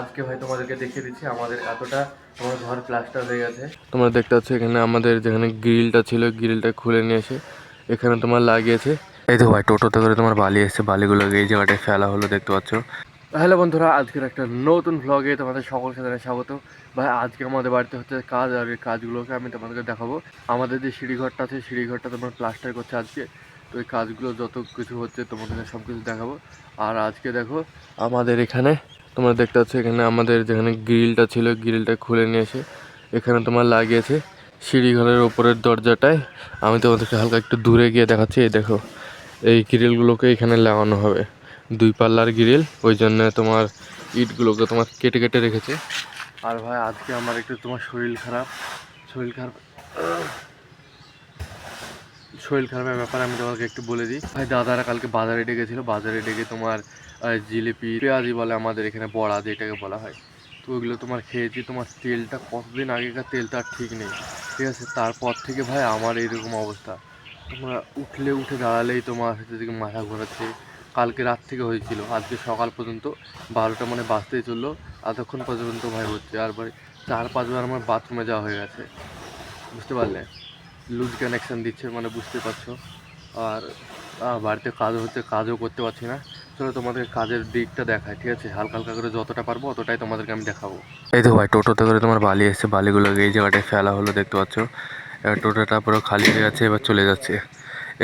আজকে ভাই তোমাদেরকে দেখিয়ে দিচ্ছি আমাদের এতটা তোমার ঘর প্লাস্টার হয়ে গেছে। তোমরা দেখতে পাচ্ছ এখানে আমাদের যেখানে গ্রিলটা ছিল গ্রিলটা খুলে নিয়ে এসে এখানে তোমার লাগিয়েছে। এই তো ভাই টোটোতে করে তোমার বালি এসছে বালিগুলোকে এই জায়গাটায় ফেলা হলো দেখতে পাচ্ছ। হ্যালো বন্ধুরা আজকের একটা নতুন ভ্লগে তোমাদের সকল সাথে স্বাগত। ভাই আজকে আমাদের বাড়িতে হচ্ছে কাজ আর এই কাজগুলোকে আমি তোমাদেরকে দেখাবো। আমাদের যে সিঁড়িঘরটা আছে সিঁড়িঘরটা তোমার প্লাস্টার করছে আজকে। তো এই কাজগুলো যত কিছু হচ্ছে তোমাদের সব কিছু দেখাবো। আর আজকে দেখো আমাদের এখানে তোমরা দেখতে পাচ্ছ এখানে আমাদের যেখানে গ্রিলটা ছিল, গ্রিলটা খুলে নিয়ে এসে এখানে তোমার লাগিয়েছে সিঁড়িঘরের ওপরের দরজাটায়। আমি তোমাদেরকে হালকা একটু দূরে গিয়ে দেখাচ্ছি, এই দেখো, এই গ্রিলগুলোকে এখানে লাগানো হবে। দুই পাল্লার গ্রিল, ওই জন্য তোমার ইটগুলোকে তোমার কেটে কেটে রেখেছে। আর ভাই, আজকে আমার একটু তোমার শরীর খারাপ শরীর খারাপ। শরীর খারাপের ব্যাপারে আমি তোমাকে একটু বলে দিই। ভাই, দাদারা কালকে বাজারে ডেকেছিল। বাজারে ডেকে তোমার জিলিপি, পেঁয়াজি বলে আমাদের এখানে বড়া যেটাকে বলা হয়। তো ওইগুলো তোমার খেয়েছি। তোমার তেলটা কতদিন আগেকার তেলটা আর ঠিক নেই। ঠিক আছে? তারপর থেকে ভাই, আমার এইরকম অবস্থা। তোমরা উঠলে, উঠে দাঁড়ালেই তোমার হচ্ছে দিকে মাথা ঘোরাচ্ছে। কালকে রাত থেকে হয়েছিল। আজকে সকাল পর্যন্ত বারোটা মানে বাঁচতেই চলল। এতক্ষণ পর্যন্ত ভাই হচ্ছে। আর ভাই, চার পাঁচবার আমার বাথরুমে যাওয়া হয়ে গেছে। বুঝতে পারলে? লুজ কানেকশন দিচ্ছে মানে বুঝতে পারছ। আর বাড়িতে কাজ হচ্ছে, কাজও করতে পারছি না। চলো তোমাদের কাজের দিকটা দেখায় ঠিক আছে? হালকা হালকা করে যতটা পারব, অতটাই তোমাদেরকে আমি দেখাবো। এই তো ভাই, টোটোতে করে তোমার বালি এসছে বালিগুলোকে এই জায়গাটায় ফেলা হলো, দেখতে পাচ্ছ? এবার টোটোটা পুরো খালি হয়ে যাচ্ছে, এবার চলে যাচ্ছে।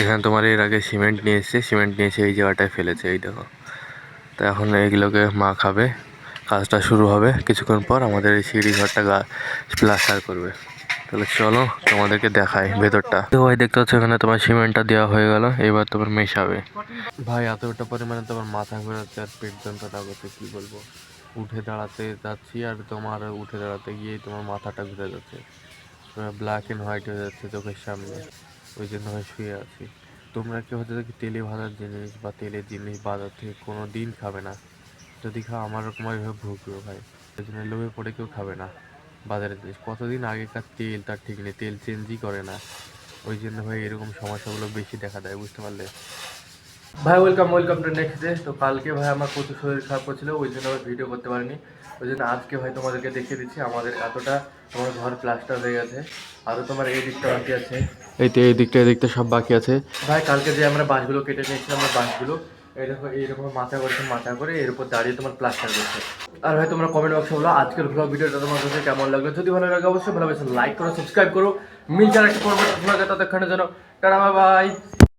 এখানে তোমার এর আগে সিমেন্ট নিয়ে এসছে, সিমেন্ট নিয়ে এসে এই জায়গাটায় ফেলেছে, এই দেখো। তো এখন এইগুলোকে মা খাবে, কাজটা শুরু হবে। কিছুক্ষণ পর আমাদের এই সিঁড়ি ঘরটা গা প্লাস্টার করবে। তাহলে চলো তোমাদেরকে দেখাই ভেতরটা। তো ভাই, দেখতে পাচ্ছ এখানে তোমার সিমেন্টটা দেওয়া হয়ে গেল, এবার তোমার মেশাবে। ভাই, এতটা পরিমাণে তোমার মাথা ঘোরাচ্ছে আর পেট যন্ত্রণা করছে, কি বলব? উঠে দাঁড়াতে যাচ্ছি আর তোমার উঠে দাঁড়াতে গিয়েই তোমার মাথাটা ঘুরে যাচ্ছে। তোমার ব্ল্যাক অ্যান্ড হোয়াইট হয়ে যাচ্ছে চোখের সামনে। ওই জন্য হয় শুয়ে আছি। তোমরা কি হচ্ছে কি তেলে ভাজার জিনিস বা তেলের জিনিস বাজার থেকে কোনো দিন খাবে না। যদি খাও, আমার রকম এভাবে ভুগবে ভাই। ওই জন্য লোভে পড়ে কেউ খাবে না। বাজারের জিনিস কতদিন আগেকার তেল তার ঠিক নেই তেল চেঞ্জই করে না। ওই জন্য ভাই এরকম সমস্যাগুলো বেশি দেখা দেয় বুঝতে পারলে? ভাই welcome welcome to next day তো কালকে ভাই আমার প্রচুর শরীর খারাপ করছিল ওই জন্য আমি ভিডিও করতে পারিনি। ওই জন্য আজকে ভাই তোমাদেরকে দেখিয়ে দিচ্ছি আমাদের এতটা তোমার ঘর প্লাস্টার হয়ে গেছে। আরও তোমার এই দিকটা বাকি আছে। এই তো এই দিকটা এই দিকটা সব বাকি আছে। ভাই কালকে যে আমরা বাঁশগুলো কেটে নিয়েছিলাম আমরা বাঁশগুলো এইরকম এইরকম মাথা করছে, মাথা করে এর উপর দাঁড়িয়ে তোমার প্লাস্টার করছে। আর ভাই, তোমরা কমেন্ট বক্সে বলো আজকের ব্লগ ভিডিওটা তোমার কাছে কেমন লাগল। যদি ভালো লাগে, অবশ্যই ভালো লাইক করো সাবস্ক্রাইব করো। মিল যারা একটা ব্লগে ততক্ষণের জন্য টাটা বাই